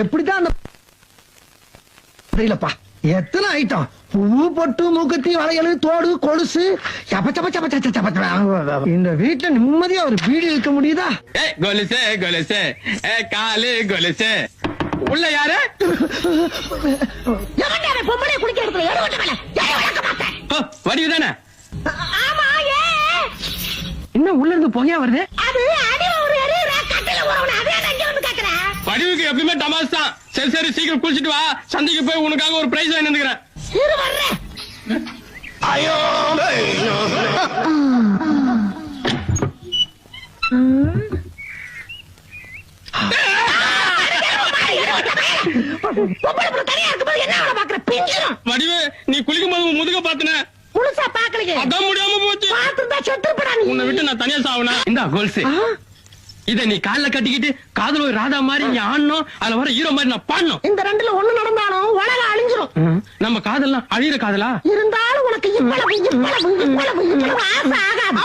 எப்படிதான் அந்த தெரியலப்பா எத்தனை ஐட்டம் பூ பொட்டு மூக்குத்தி வளையல் தோடு கொலுசு. இந்த வீட்டுல நிம்மதியா ஒரு வீடு இருக்க முடியுதா? கொலுசு கொலுசு. ஏ காலு கொலுசு. உள்ள யாரு? பொம்பளை குளிக்கிற இடத்துல வடிவு தானே? ஆமா ஏ. என்ன உள்ள இருந்து புகையா வருது? அது வடிவுக்கு எப்பயுமே டமாஸ் தான். சரி சரி சீக்கிரம் குளிச்சிட்டு வா. சந்தைக்கு போய் உனக்காக ஒரு பிரைஸ் வாங்கி வந்துக்கிறேன். பிஞ்சிரும் வடிவு நீ குளிக்கும் போது முதுக பாத்துன. முழுசா பாக்கலையே. அதான் முடியாம போச்சு. பாத்துருந்தா உன்னை விட்டு நான் தனியா சாவனா? இந்தா கோல்ஸ் இத நீ கால்ல கட்டிக்கிட்டு காதுல ஒரு ராதா மாதிரி நீ ஆடணும். அதுல வர ஹீரோ மாதிரி நான் பாடணும். இந்த ரெண்டுல ஒண்ணு நடந்தாலும் உலகம் அழிஞ்சிரும். நம்ம காதல்லாம் அழியிற காதலா? இருந்தாலும் உனக்கு இவ்வளவு இவ்வளவு இவ்வளவு இவ்வளவு ஆசை ஆகாது.